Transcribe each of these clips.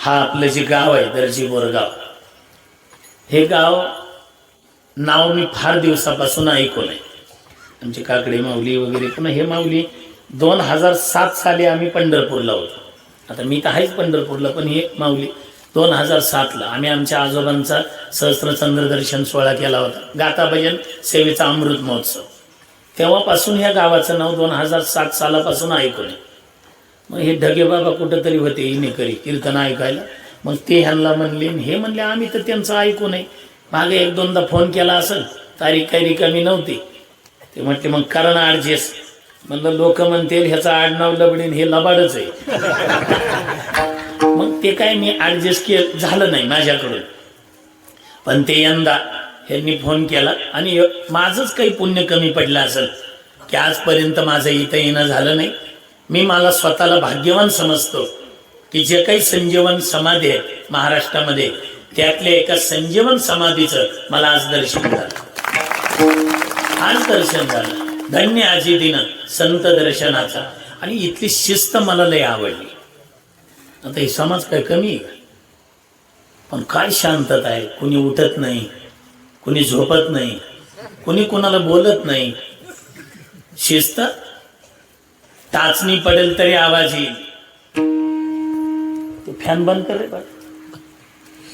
हा आपलं जे गाव आहे दर्जी बोरगाव हे गाव नाव मी फार दिवसापासून ऐकून आहे. आमचे काकडे माऊली वगैरे पण हे माऊली दोन हजार सात साली आम्ही पंढरपूरला होतो. आता मी तर आहेच पंढरपूरला पण हे माऊली दोन हजार सातला आम्ही आमच्या आजोबांचा सहस्त्र चंद्रदर्शन सोहळा केला होता. गाता भजन सेवेचा अमृत महोत्सव. तेव्हापासून ह्या गावाचं नाव दोन हजार सात सालापासून ऐकून आहे. मग हे ढगे बाबा कुठंतरी होते इनेकरी कीर्तन ऐकायला. मग ते ह्यांना म्हणले हे म्हणले आम्ही तर त्यांचं ऐकू नये. मागे एक दोनदा फोन केला असेल तारीख काही रिकामी नव्हती. ते म्हटले मग कारण आडजेस. म्हणलं लोक म्हणतील ह्याचं आडनाव लबडीन हे लबाडच आहे. मग ते काय मी ॲडजस्ट के झालं नाही माझ्याकडून. पण ते यंदा ह्यांनी फोन केला आणि माझंच काही पुण्य कमी पडलं असेल की आजपर्यंत माझं इथं येणं झालं नाही. मी मला स्वतःला भाग्यवान समजतो की जे काही संजीवन समाधी आहेत महाराष्ट्रामध्ये त्यातल्या एका संजीवन समाधीचं मला आज दर्शन झालं. आज दर्शन झालं. धन्य आजी दिन संत दर्शनाचा. आणि इथली शिस्त मला लय आवडली. आता हे समाज काय कमी पण काय शांतता आहे? कुणी उठत नाही कुणी झोपत नाही कुणी कुणाला बोलत नाही. शिस्त टाचणी पडेल तरी आवाज येईल. तू फॅन बंद कर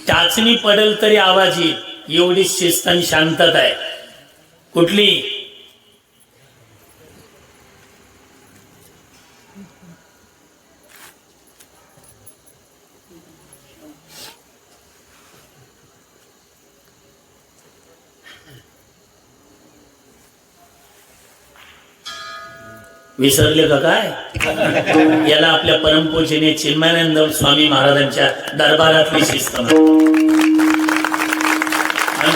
टाचणी पडेल तरी आवाज येईल. एवढी शिस्त आणि शांतता आहे. कुठली? विसरले का काय? याला आपल्या परमपूजनीय चिन्मयानंद स्वामी महाराजांच्या दरबारातली शिस्त आणि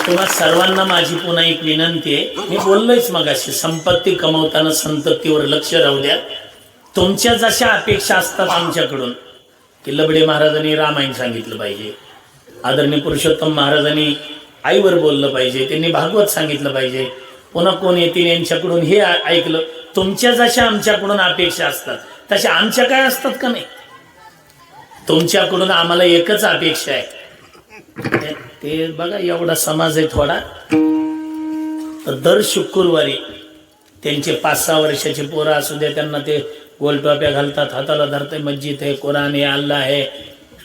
तुम्हा सर्वांना माझी पुन्हा एक विनंती आहे. मी बोललोयच मगाशी संपत्ती कमवताना संततीवर लक्ष राहू द्या. तुमच्या जशा अपेक्षा असतात आमच्याकडून की लबडे महाराजांनी रामायण सांगितलं पाहिजे. आदरणीय पुरुषोत्तम महाराजांनी आईवर बोललं पाहिजे त्यांनी भागवत सांगितलं पाहिजे. पुन्हा कोण येतील यांच्याकडून हे ऐकलं. तुमच्या जशा आमच्याकडून अपेक्षा असतात तशा आमच्या काय असतात का नाही? तुमच्याकडून आम्हाला एकच अपेक्षा आहे. ते- बघा एवढा समाज आहे थोडा. तर दर शुक्रवारी त्यांचे पाच सहा वर्षाचे पोरं असू दे त्यांना ते गोलटोप्या घालतात हाताला धरते मस्जिद आहे कुराण आहे अल्ला आहे.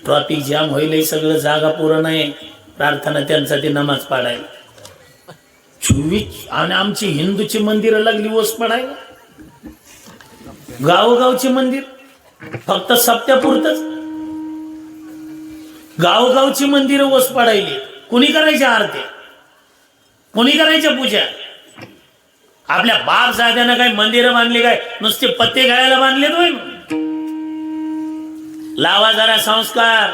ट्रॉफिक जाम होईल हे सगळं जागा पुरण आहे प्रार्थना त्यांचा ते नमाज पाडायला. चोवीस आणि आमची हिंदूची मंदिरं लागली ओस पडायला. गावोगावचे मंदिर? फक्त सप्त्यापुरतच गावोगावची मंदिरं वस पडायली. कुणी करायच्या आरत्या कुणी करायच्या पूजा? आपल्या बाप जाद्यानं काय मंदिरं बांधली काय? नुसते पत्ते गायला बांधले तुम्ही लावा जरा संस्कार.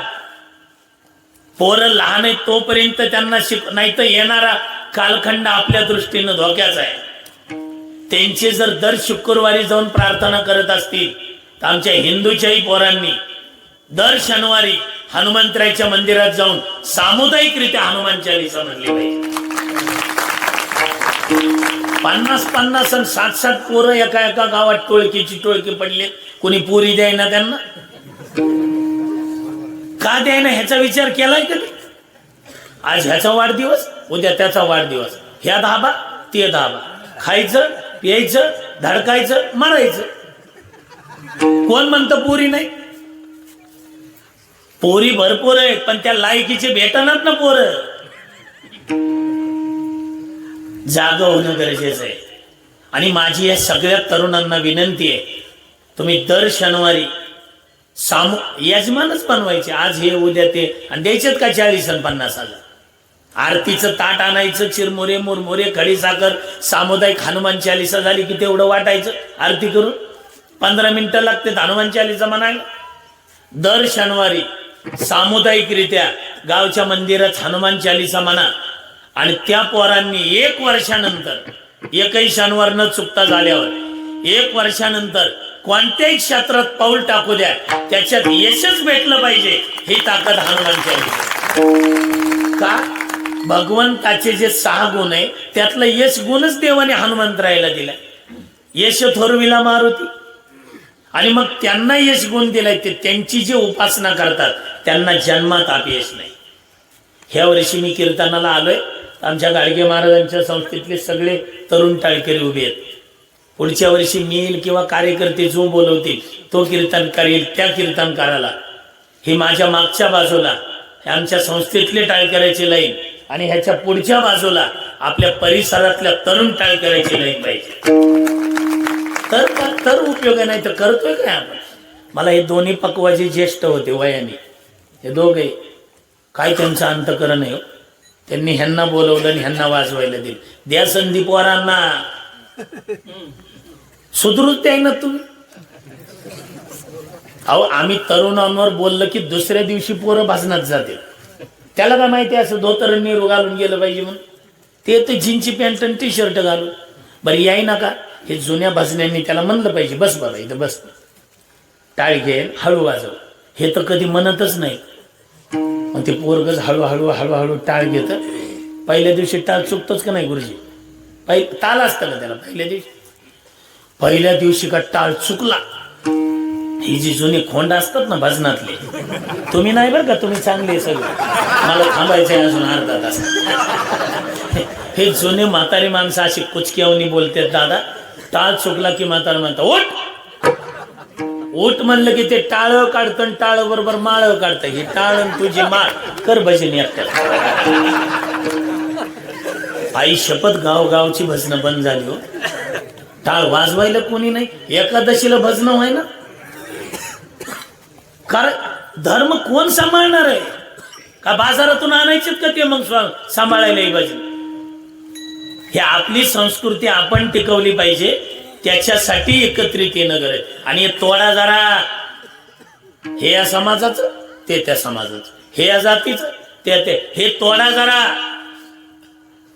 पोरं लहान आहेत तोपर्यंत त्यांना शिक नाही तर येणारा कालखंड आपल्या दृष्टीनं धोक्याचा आहे. त्यांचे जर दर शुक्रवारी जाऊन प्रार्थना करत असतील तर आमच्या हिंदूच्याही पोरांनी दर शनिवारी हनुमंतरायच्या मंदिरात जाऊन सामुदायिकरित्या हनुमान चालिसा म्हणली पाहिजे. पन्नास पन्नास आणि सात सात पोरं एका एका गावात टोळकीची टोळकी पडली कोणी पुरी द्यायना त्यांना? का द्यायना? ह्याचा विचार केलाय कधी आज ह्याचा वाढदिवस उद्या त्याचा वाढदिवस. ह्या धाबा ते धाबा खायचं प्यायचं धडकायचं मारायचं. कोण म्हणतं पोरी नाही? पोरी भरपूर आहेत पण त्या लायकीचे भेटणार ना पोर. जाग होणं गरजेचं आहे. आणि माझी या सगळ्या तरुणांना विनंती आहे तुम्ही दर शनिवारी सामू यजमानच बनवायचे. आज हे उद्या ते. आणि द्यायचेत का चाळीस आणि पन्नास हजार? आरतीचं ताट आणायचं चिरमुरे मुरमुरे खडीसाखर सामुदायिक हनुमान चालिसा झाली की तेवढं वाटायचं. आरती करून पंधरा मिनिटं लागते हनुमान चालिसा म्हणायला. दर शनिवारी सामुदायिकरित्या गावच्या मंदिरात हनुमान चालिसा म्हणा. आणि त्या पोरांनी एक वर्षानंतर एकही शनिवार न चुकता झाल्यावर एक वर्षानंतर कोणत्याही क्षेत्रात पाऊल टाकू द्या. त्याच्यात यशच भेटलं पाहिजे. ही ताकद हनुमान चालिसा. का? भगवंताचे जे सहा गुण आहे त्यातला यश गुणच देवाने हनुमंतरायला दिला यश थोरविला मारुती. आणि मग त्यांना यश गुण दिलाय ते त्यांची जी उपासना करतात त्यांना जन्मात अपयश नाही. ह्या वर्षी मी कीर्तनाला आलोय. आमच्या गाडगे महाराजांच्या संस्थेतले सगळे तरुण टाळकरी उभे आहेत. पुढच्या वर्षी मी येईल किंवा कार्यकर्ते जो बोलवतील तो कीर्तन करेल त्या कीर्तनकाराला. हे माझ्या मागच्या बाजूला हे आमच्या संस्थेतले टाळकऱ्याची लाईन. आणि ह्याच्या पुढच्या बाजूला आपल्या परिसरातल्या तरुण टाळकऱ्याची लाईन पाहिजे. तर तर उपयोग आहे नाही तर करतोय काय आपण? मला हे दोन्ही पक्वाचे ज्येष्ठ होते वयाने हे दोघे. काय त्यांचं अंतकरण आहे हो. त्यांनी ह्यांना बोलवलं आणि ह्यांना वाजवायला दिलं. द्या संदीप वरांना. सुधरूच द्याय ना तुम्ही. अहो आम्ही तरुणांवर बोललं की दुसऱ्या दिवशी पोरं भाजनात जाते त्याला काय माहिती असं धोतर निरू घालून गेलं पाहिजे म्हणून? ते तर जीनची पॅन्ट आणि टी शर्ट घालून. बरं याय नका. हे जुन्या भजन्यांनी त्याला म्हणलं पाहिजे. बस बाबा इथं बस. टाळ घे हळू वाजव. हे तर कधी म्हणतच नाही. मग ते पोरगच हळूहळू हळूहळू टाळ घेतं पहिल्या दिवशी टाळ चुकतोच का नाही गुरुजी? पहि ताल असतं का त्याला? पहिल्या दिवशी? पहिल्या दिवशी का टाळ चुकला? ही जी जुनी खोंड असतात ना भजनातले तुम्ही नाही बरं का तुम्ही चांगले सगळे. मला थांबायचे अजून अर्धा तास. हे जुने म्हातारी माणसं अशी कुचक्यावनी बोलतात दादा. टाळ चुकला की म्हातारा म्हणता ओट ओट म्हणलं की ते टाळ काढतं टाळ बरोबर माळ काढतं. हे टाळ तुझी माळ. कर भजन एकट्याला. आई शपथ गाव गावची भजनं बंद झाली हो. टाळ वाजवायला कोणी नाही. एकादशीला भजनं व्हाय ना कारण धर्म कोण सांभाळणार आहे? का बाजारातून आणायचेत का ते मग सांभाळायला पाहिजे हे ही आपली संस्कृती आपण टिकवली पाहिजे त्याच्यासाठी एकत्रित येणं गरज. आणि तोडा जरा. हे या समाजाचं ते त्या समाजाचं. हे या जातीचं ते ते. हे तोडा जरा.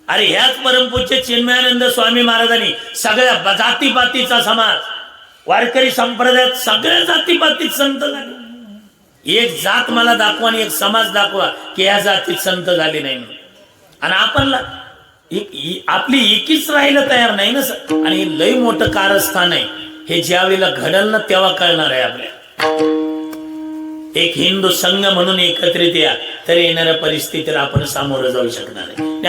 अरे ह्याच परमपूज्य चिन्मयानंद स्वामी महाराजांनी सगळ्या जातीपातीचा समाज वारकरी संप्रदायात सगळ्या जातीपातीत संत झाले. एक जात मला दाखवा आणि एक समाज दाखवा की या जातीत संत झाले नाही आणि आपण आपली एकीच राहायला तयार नाही ना सर. आणि लय मोठं कारस्थान आहे. हे ज्या वेळेला घडल ना तेव्हा कळणार आहे आपल्या एक हिंदू संघ म्हणून एकत्रित या तर येणाऱ्या परिस्थितीला आपण सामोरं जाऊ शकणार आहे.